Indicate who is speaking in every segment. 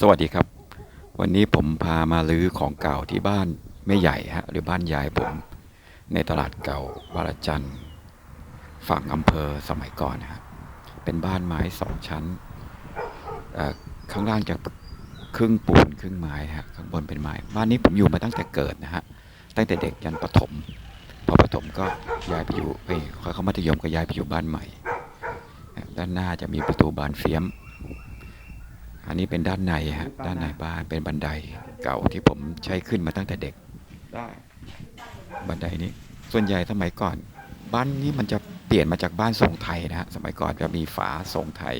Speaker 1: สวัสดีครับ วันนี้ผมพามาลื้อของเก่าที่บ้านแม่ใหญ่ฮะหรือบ้านยายผม ในตลาดเก่าบารจันทร์ฝั่งอำเภอสมัยก่อนนะฮะเป็นบ้านไม้สองชั้น ข้างล่างจะครึ่งปูนครึ่งไม้ฮะข้างบนเป็นไม้บ้านนี้ผมอยู่มาตั้งแต่เกิดนะฮะตั้งแต่เด็กยันประถม พอประถมก็ย้ายไปอยู่เอ้ยพอเข้ามัธยมก็ย้ายไปอยู่บ้านใหม่ ด้านหน้าจะมีประตูบานเฟียม อันนี้เป็นด้านในฮะด้านในบ้านเป็นบันไดเก่าที่ผมใช้ขึ้นมาตั้งแต่เด็ก
Speaker 2: ได้
Speaker 1: บันไดนี้ ส่วนใหญ่สมัยก่อน บ้านนี้มันจะเปลี่ยนมาจากบ้านทรงไทยนะฮะสมัยก่อนจะมีฝาทรงไทย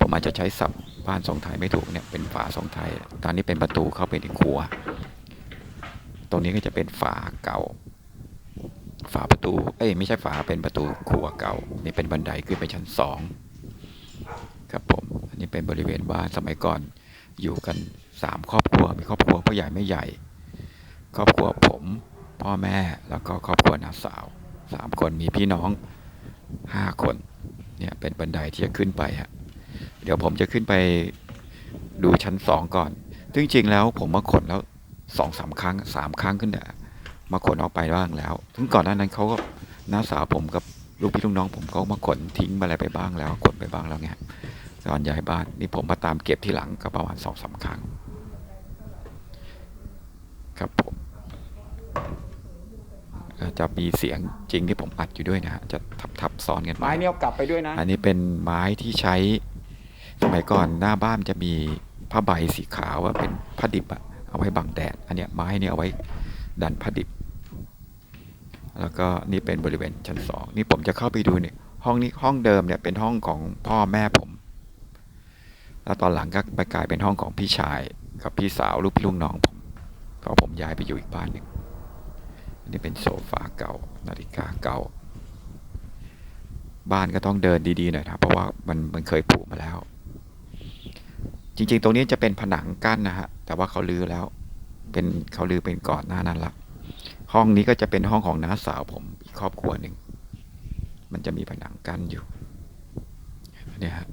Speaker 1: ผมอาจจะใช้ศัพท์บ้านทรงไทยไม่ถูกเนี่ยเป็นฝาทรงไทย ตอนนี้เป็นประตูเข้าไปในครัว ตรงนี้ก็จะเป็นฝาเก่า ฝาประตู เอ้ยไม่ใช่ฝาเป็นประตูครัวเก่า นี่เป็นบันไดขึ้นไปชั้นสองครับผมอั นนี้เป็นบริเวณบ้านสมัยก่อน อยู่กันสามครอบครัวมีครอบครัวพ่อใหญ่แม่ใหญ่ ครอบครัวผมพ่อแม่แล้วก็ครอบครัวน้าสาวสามคนมีพี่น้องห้าคนเนี่ยเป็นบันไดที่จะขึ้นไปฮะเดี๋ยวผมจะขึ้นไปดูชั้นสองก่อน ซึ่งจริงๆแล้วผมมาขนแล้วสองสามครั้งสามครั้งขึ้นเนี่ยมาขนออกไปบ้างแล้วถึงก่อนหน้านั้นเขาก็น้าสาวผมกับลูกพี่ลูกน้องผมเขามาขนทิ้งอะไรไปบ้างแล้วขนไปบ้างแล้วไง ตอนย้ายบ้านนี่ผมมาตามเก็บที่หลังก็ประมาณสองสามครั้ง ครับผมเอ่อจะมีเสียงจริงที่ผมอัดอยู่ด้วยนะฮะจะทับทับซ้อนกันป
Speaker 2: ไม้เนี่ยเอากลับไปด้วยนะ
Speaker 1: อันนี้เป็นไม้ที่ใช้สมัยก่อนหน้าบ้านจะมีผ้าใบสีขาวว่าเป็นผ้าดิบอะเอาไว้บังแดด อันเนี้ยไม้เนี่ยเอาไว้ดันผ้าดิบ แล้วก็นี่เป็นบริเวณชั้นสองนี่ผมจะเข้าไปดูเนี่ยห้องนี้ห้องเดิมเนี่ยเป็นห้องของพ่อแม่ผม แล้วตอนหลังก็ไปกลายเป็นห้องของพี่ชายกับพี่สาวลูกพี่ลูกน้องผมก็ผมย้ายไปอยู่อีกบ้านหนึ่งนนี้เป็นโซฟาเก่า นาฬิกาเก่า บ้านก็ต้องเดินดีๆหน่อยนะเพราะว่ามันมันเคยผุมาแล้ว จริงๆ ตรงนี้จะเป็นผนังกั้นนะฮะแต่ว่าเขาลื้อแล้วเป็นเขาลื้อเป็นก่อนหน้านั้นละห้องนี้ก็จะเป็นห้องของน้าสาวผมอีกครอบครัวหนึ่ง มันจะมีผนังกั้นอยู่เนี่ยฮะ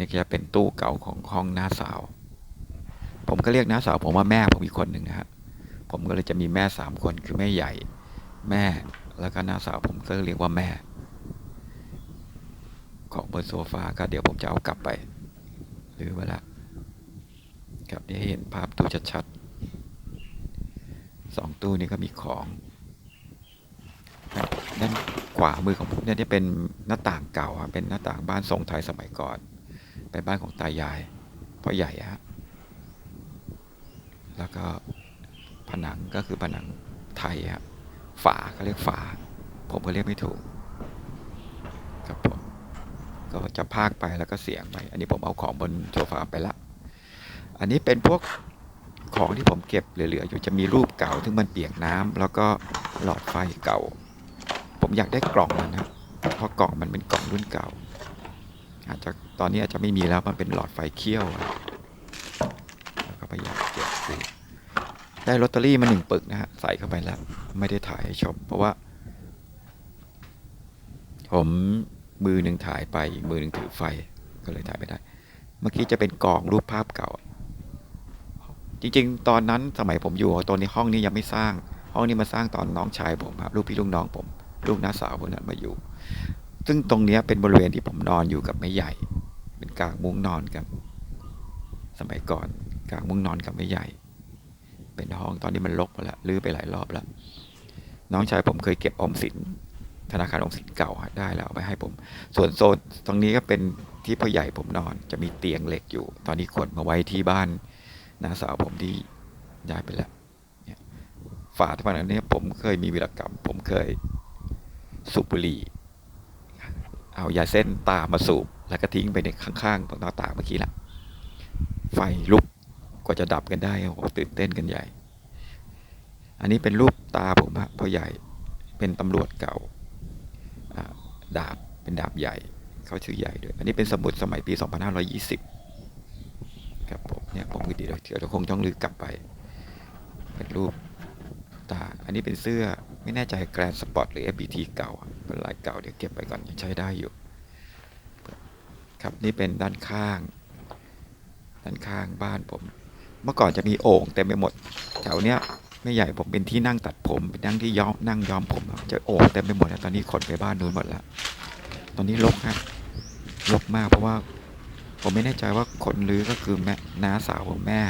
Speaker 1: นี่จะเป็นตู้เก่าของห้องน้าสาว ผมก็เรียกน้าสาว ผมว่าแม่ผมอีกคนหนึ่งนะฮะผมก็เลยจะมีแม่สามคนคือแม่ใหญ่ แม่แล้วก็น้าสาวผมก็เรียกว่าแม่ ของบนโซฟาก็เดี๋ยวผมจะเอากลับไป หรือเวลาครับนี่เห็นภาพตู้ชัดๆสองตู้นี้ก็มีของด้านขวามือของผมเนี่ยที่เป็นหน้าต่างเก่าเป็นหน้าต่างบ้านทรงไทยสมัยก่อน เป็นบ้านของตายายพ่อใหญ่ฮะแล้วก็ผนังก็คือผนังไทยฮะฝาเขาเรียกฝา ผมก็เรียกไม่ถูกครับผมก็จะพากไปแล้วก็เสียงไป อันนี้ผมเอาของบนโซฟาไปละ อันนี้เป็นพวกของที่ผมเก็บเหลือๆอยู่จะมีรูปเก่าที่มันเปียกน้ำแล้วก็หลอดไฟเก่า ผมอยากได้กล่องมันนะเพราะกล่องมันเป็นกล่องรุ่นเก่า อาจจะตอนนี้อาจจะไม่มีแล้วมันเป็นหลอดไฟเขี้ยวแล้วก็พยายามเก็บดูได้ลอตเตอรี่มาหนึ่งปึกนะฮะใส่เข้าไปแล้ว ไม่ได้ถ่ายให้ชม เพราะว่า ผมมือหนึ่งถ่ายไปอีกมือหนึ่งถือไฟก็เลยถ่ายไม่ได้ เมื่อกี้จะเป็นกล่องรูปภาพเก่า จริงๆ ตอนนั้นสมัยผมอยู่ตอนนี้ห้องนี้ยังไม่สร้าง ห้องนี้มาสร้างตอนน้องชายผมครับลูกพี่ลูกน้องผม ลูกน้าสาวคนนั้นมาอยู่ ซึ่งตรงนี้เป็นบริเวณที่ผมนอนอยู่กับแม่ใหญ่ เป็นกางมุ้งนอนกัน สมัยก่อนกางมุ้งนอนกับแม่ใหญ่ เป็นห้องตอนนี้มันรกไปแล้วรื้อไปหลายรอบแล้วน้องชายผมเคยเก็บออมสินธนาคารออมสินเก่าได้แล้วเอาไปให้ผม ส่วนโซนตรงนี้ก็เป็นที่พ่อใหญ่ผมนอน จะมีเตียงเหล็กอยู่ ตอนนี้ขนมาไว้ที่บ้านน้าสาวผมที่ย้ายไปแล้วฝาที่ผนังนี้ผมเคยมีวีรกรรม ผมเคยสูบบุหรี่ เอายาเส้นตามาสูบ แล้วก็ทิ้งไปในข้างๆตรงหน้าต่างเมื่อกี้ละไฟลุกกว่าจะดับกันได้โอ้ตื่นเต้นกันใหญ่ อันนี้เป็นรูปตาผมฮะพ่อใหญ่เป็นตำรวจเก่าดาบเป็นดาบใหญ่เขาชื่อใหญ่ด้วย อันนี้เป็นสมุดสมัยปี 2520 ครับผมเนี่ยผมก็เดียวเดี๋ยวคงต้องลือกลับไป เป็นรูปตา อันนี้เป็นเสื้อ ไม่แน่ใจแกรนสปอร์ตหรือ FBT เก่าเป็นลายเก่าเดี๋ยวเก็บไปก่อนยังใช้ได้อยู่ ครับนี่เป็นด้านข้าง ด้านข้างบ้านผม เมื่อก่อนจะมีโอ่งเต็มไปหมดแถวเนี้ยไม่ใหญ่ผมเป็นที่นั่งตัดผมเป็นนั่งที่ย้อมนั่งย้อมผมจะโอ่งเต็มไปหมดแล้วตอนนี้ขนไปบ้านนู้นหมดแล้วตอนนี้รกฮะรกมากเพราะว่าผมไม่แน่ใจว่าคนรื้อก็คือแม่น้าสาวของแม่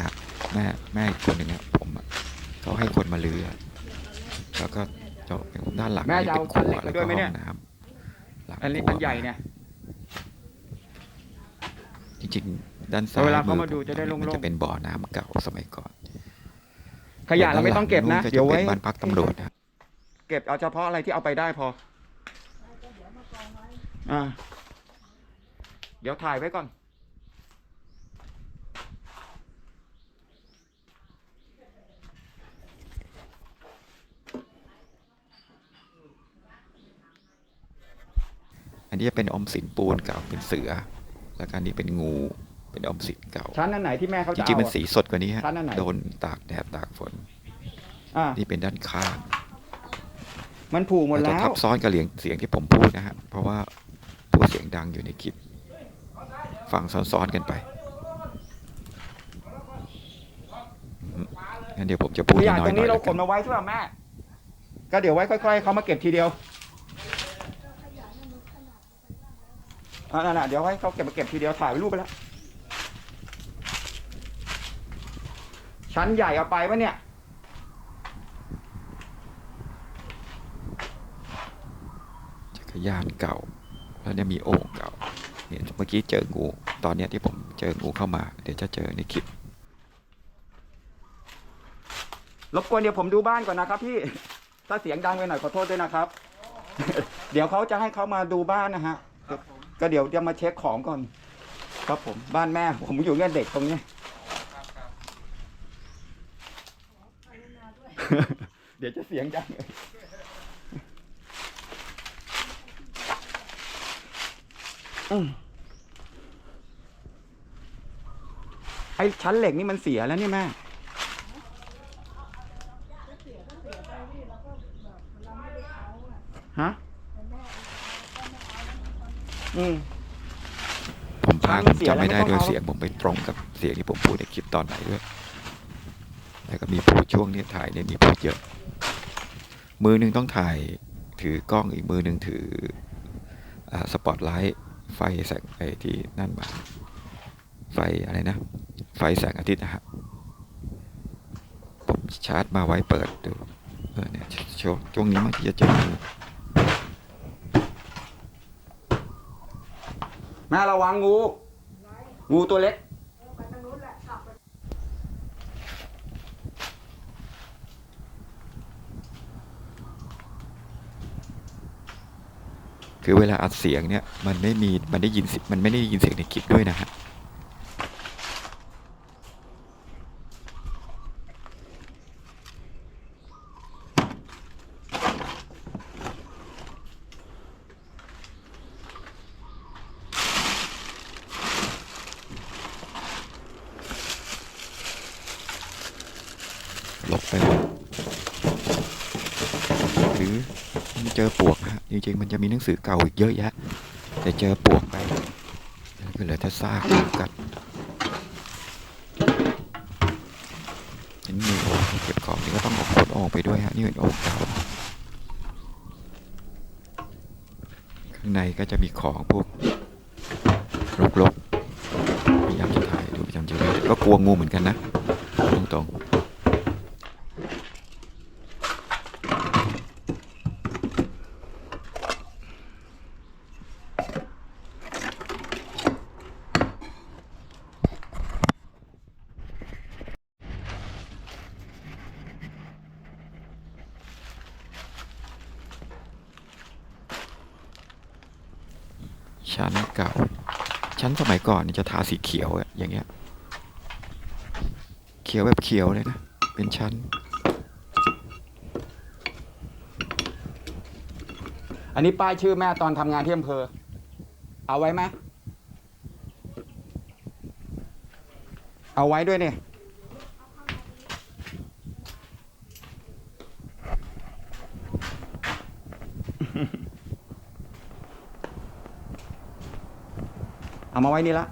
Speaker 1: แม่แม่อีกคนหนึ่งอะผมเขาให้คนมารื้อแล้วก็ จะเป็นด้านหลัง
Speaker 2: แม่
Speaker 1: นี่
Speaker 2: จะ
Speaker 1: เป็
Speaker 2: เอา
Speaker 1: นครัว
Speaker 2: ชั้นเหล็ก
Speaker 1: แล้ว
Speaker 2: ไปด้
Speaker 1: ก็
Speaker 2: วยไหม
Speaker 1: ห้
Speaker 2: เนี่
Speaker 1: อยงน้ำหลัง
Speaker 2: อันนี้
Speaker 1: ครัว
Speaker 2: อันใหญ่เนี่ย
Speaker 1: จริงๆ ด้านซ้าย
Speaker 2: เวลาเขา
Speaker 1: มื
Speaker 2: มาดูจะได้โล่งๆ
Speaker 1: มันจะเป็นบ่อน้ำเก่าสมัยก่อน
Speaker 2: ขยะเราไม่ต้องเก็บนะ
Speaker 1: ด้าหลั
Speaker 2: เดี๋ยว
Speaker 1: ก็จ
Speaker 2: ไว้
Speaker 1: เป็นบ้านพักตำรวจนะ
Speaker 2: เก็บเอาเฉพาะอะไรที่เอาไปได้พอ อ่า เดี๋ยวถ่ายไว้ก่อน
Speaker 1: อันนี้จะเป็นออมสินปูนเก่าเป็นเสือ แล้วก็อันนี้เป็นงูเป็นออมสินเก่า
Speaker 2: ชั้นอันไหนที่แม่เขา
Speaker 1: จ
Speaker 2: จะ
Speaker 1: ริง
Speaker 2: เอา
Speaker 1: ๆมัน
Speaker 2: อะ
Speaker 1: สีสดกว่านี้ฮะ
Speaker 2: ชั้นอันไหน
Speaker 1: โดนตากแดดตากฝน
Speaker 2: อ่า
Speaker 1: นี่เป็นด้านข้าง
Speaker 2: มันผูกหมด
Speaker 1: เรา
Speaker 2: แล้
Speaker 1: จะ
Speaker 2: ว
Speaker 1: ทับซ้อนกับเสียงเสียงที่ผมพูดนะฮะเพราะว่าพูดเสียงดังอยู่ในคลิปฟังซ้อนๆกันไปอืมงั้นเดี๋ยวผมจะพูด
Speaker 2: ขยะ
Speaker 1: น้อ
Speaker 2: ต
Speaker 1: ย
Speaker 2: รง
Speaker 1: ๆหน่
Speaker 2: นี้
Speaker 1: อย
Speaker 2: เรา
Speaker 1: แล้ว
Speaker 2: ข
Speaker 1: กัน
Speaker 2: นมาไว้ใช่ป่ะแม่ ก็เดี๋ยวไว้ค่อยๆเขามาเก็บทีเดียว อ่านั่นน่ะเดี๋ยวให้เขาเก็บมาเก็บทีเดียวถ่ายไว้รูปไปแล้ว ชั้นใหญ่เอาไปปะเนี่ย
Speaker 1: จักรยานเก่า แล้วเนี่ยมีโอ่งเก่าเนี่ยเมื่อกี้เจองู ตอนเนี้ยที่ผมเจองูเข้ามา เดี๋ยวจะเจอในคลิป
Speaker 2: รบกวนเดี๋ยวผมดูบ้านก่อนนะครับพี่ ถ้าเสียงดังไปหน่อยขอโทษด้วยนะครับ เดี๋ยวเขาจะให้เขามาดูบ้านนะฮะ ก็เดี๋ยวจะมาเช็คของก่อน ครับผมบ้านแม่ผมอยู่เนี่ยเด็กตรงนี้เดี๋ยวจะเสียงดังไอ้ชั้นเหล็กนี่มันเสียแล้วนี่แม่ ฮะ อืม
Speaker 1: ผมพา
Speaker 2: ช้าง
Speaker 1: ผม
Speaker 2: เสีย
Speaker 1: จำไม่ได้
Speaker 2: แล้วไม่
Speaker 1: ด้วย
Speaker 2: ต้องเอา
Speaker 1: เสียงผมไปตรงกับเสียงที่ผมพูดในคลิปตอนไหนด้วยแล้วก็มีพูดช่วงนี้ถ่ายเนี่ยมีพูดเยอะ มือหนึ่งต้องถ่ายถือกล้องอีกมือหนึ่งถืออ่าสปอตไลท์ไฟแสงไฟที่นั่นมา ไฟอะไรนะ ไฟแสงอาทิตย์นะฮะผมชาร์จมาไว้เปิดดูเออเนี่ยช่วงช่วงนี้มันจะเจองู
Speaker 2: แม่ระวังงู งูตัวเล็ก
Speaker 1: คือเวลาอัดเสียงเนี่ยมันไม่มีมันได้ยินมันไม่ได้ยินเสียงในคลิปด้วยนะฮะ ลบไปหรือเจอปวกฮะจริงๆมันจะมีหนังสือเก่าอีกเยอะแยะ แต่เจอปวกไปแล้วก็เหลือแต่ซากกัดเห็นมีโอ่งเก็บของนี่ก็ต้องเอาขนออกไปด้วยฮะนี่เป็นโอ่งเก่าข้างในก็จะมีของพวกรกๆพยายามจะถ่ายดูพยายามจะก็กลัวงูเหมือนกันนะตรงๆ ชั้นเก่า ชั้นสมัยก่อนนี่จะทาสีเขียวอย่างเงี้ย เขียวแบบเขียวเลยนะ เป็นชั้น
Speaker 2: อันนี้ป้ายชื่อแม่ตอนทำงานที่อำเภอ เอาไว้ไหม เอาไว้ด้วยเนี่ย เอามาไว้นี่ละ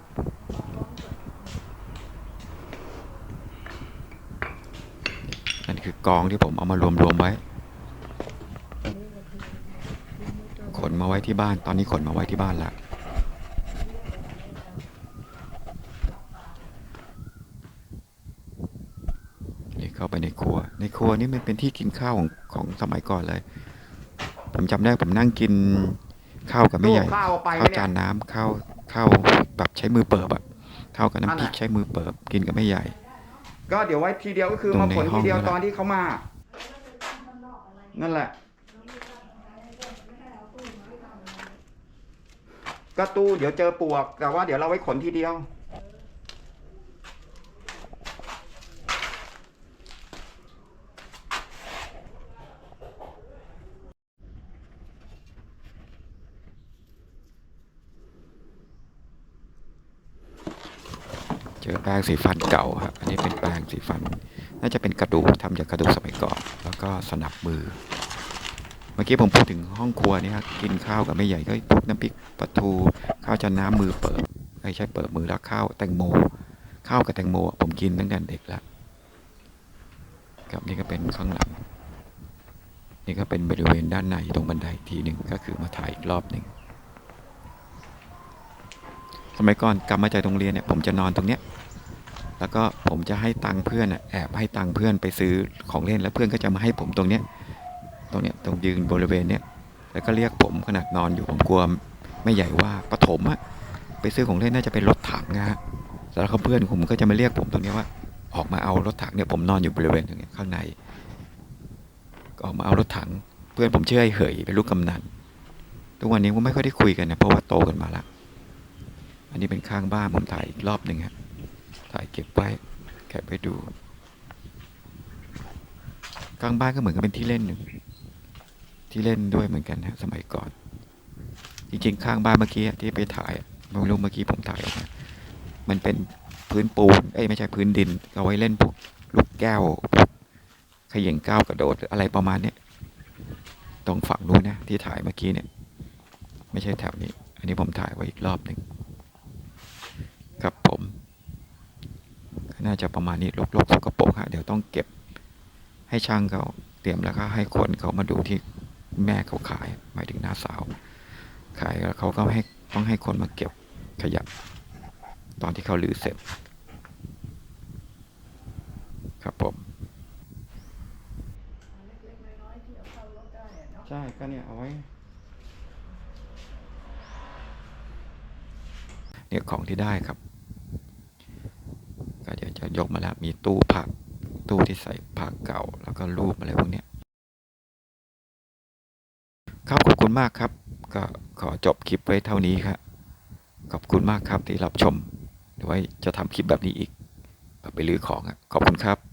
Speaker 2: นั่นคือ
Speaker 1: กองที่ผมเอามารวมรวมไว้ ขนมาไว้ที่บ้าน ตอนนี้ขนมาไว้ที่บ้านละนี่เข้าไปในครัว ในครัวนี่มันเป็นที่กินข้าวของของสมัยก่อนเลย ผมจำได้ผมนั่งกินข้าวกับแม่ใหญ่
Speaker 2: ข้าว
Speaker 1: จานน้ำข้าว ข้าวแบบใช้มือเปิบอะข้าวกับน้ำพริก
Speaker 2: อันน่ะ
Speaker 1: ใช้มือเปิบกินกับแม่ใหญ่
Speaker 2: ก็เดี๋ยวไว้ทีเดียวก็คือ
Speaker 1: ตรง
Speaker 2: มา
Speaker 1: ใน
Speaker 2: ขน
Speaker 1: ห้
Speaker 2: ที
Speaker 1: อง
Speaker 2: เดียว
Speaker 1: นั่นแหละ
Speaker 2: ตอนที่เขามา นั่นแหละ ก็ตู้เดี๋ยวเจอปลวก แต่ว่าเดี๋ยวเราไว้ขนทีเดียว
Speaker 1: เจอแปร งสีฟันเก่าครับ อันนี้เป็นแปรงสีฟัน น่าจะเป็นกระดูกทำจากกระดูกสมัยก่อน แล้วก็สนับมือ เมื่อกี้ผมพูดถึงห้องครัวนี่ครับกินข้าวกับแม่ใหญ่ก็พวกน้ำพริกปลาทูข้าวจานน้ำมือเปิดไม่ใช่เปิดมือแล้วข้าวแตงโม ข้าวกับแตงโม ผมกินตั้งแต่เด็กแล้วครับนี่ก็เป็นข้างหลัง นี่ก็เป็นบริเวณด้านในตรงบันไดทีหนึ่งก็คือมาถ่ายอีกรอบหนึ่งสมัยก่อนกลับมาจากโรงเรียนเนี่ยผมจะนอนตรงเนี้ย แล้วก็ผมจะให้ตังเพื่อนแอบให้ตังเพื่อนไปซื้อของเล่นแล้วเพื่อนก็จะมาให้ผมตรงเนี้ยตรงเนี้ยตรงยืนบริเวณเนี้ยแล้วก็เรียกผมขนาดนอนอยู่ผมกลัวไม่ใหญ่ว่าปฐมอะไปซื้อของเล่นน่าจะเป็นรถถังนะฮะแล้วเขาเพื่อนผมก็จะมาเรียกผมตรงนี้ว่า ออกมาเอารถถังเนี่ยผมนอนอยู่บริเวณตรงนี้ข้างในก็ออกมาเอารถถัง เพื่อนผมเชื่อไอ้เหยเป็นลูกกำนันทุกวันนี้ก็ไม่ค่อยได้คุยกันนะเพราะว่าโตกันมาล้วอันนี้เป็นข้างบ้านผมถ่ายรอบหนึ่งฮะ ถ่ายเก็บไว้แกะไปดูข้างบ้านก็เหมือนกับเป็นที่เล่นหนึ่งที่เล่นด้วยเหมือนกันฮะสมัยก่อน จริงๆ ข้างบ้านเมื่อกี้ที่ไปถ่ายไม่รู้เมื่อกี้ผมถ่ายออกมามันเป็นพื้นปูนเอ้ยไม่ใช่พื้นดินเอาไว้เล่นพวกลูกแก้วขย่งก้าวกระโดดหรืออะไรประมาณเนี้ยตรงฝั่งนู้นนะที่ถ่ายเมื่อกี้เนี่ย ไม่ใช่แถวนี้ อันนี้ผมถ่ายไว้อีกรอบหนึ่งครับผม น่าจะประมาณนี้ลกๆสกปรกฮะเดี๋ยวต้องเก็บให้ช่างเขาเตรียมแล้วก็ให้คนเขามาดูที่แม่เขาขายหมายถึงน้าสาว ขายแล้วเขาก็ให้ต้องให้คนมาเก็บขยะตอนที่เขาลือเสร็จ ครับผม
Speaker 2: ใช่ก็เนี่ยเอาไว้
Speaker 1: เนี่ยของที่ได้ครับ ก็เดี๋ยวจะยกมาแล้วมีตู้ผัก ตู้ที่ใส่ผักเก่า แล้วก็รูปอะไรพวกนี้ครับขอบคุณมากครับ ก็ขอจบคลิปไว้เท่านี้ครับขอบคุณมากครับที่รับชมเดี๋ยวไว้จะทำคลิปแบบนี้อีก ไปลื้อของขอบคุณครับ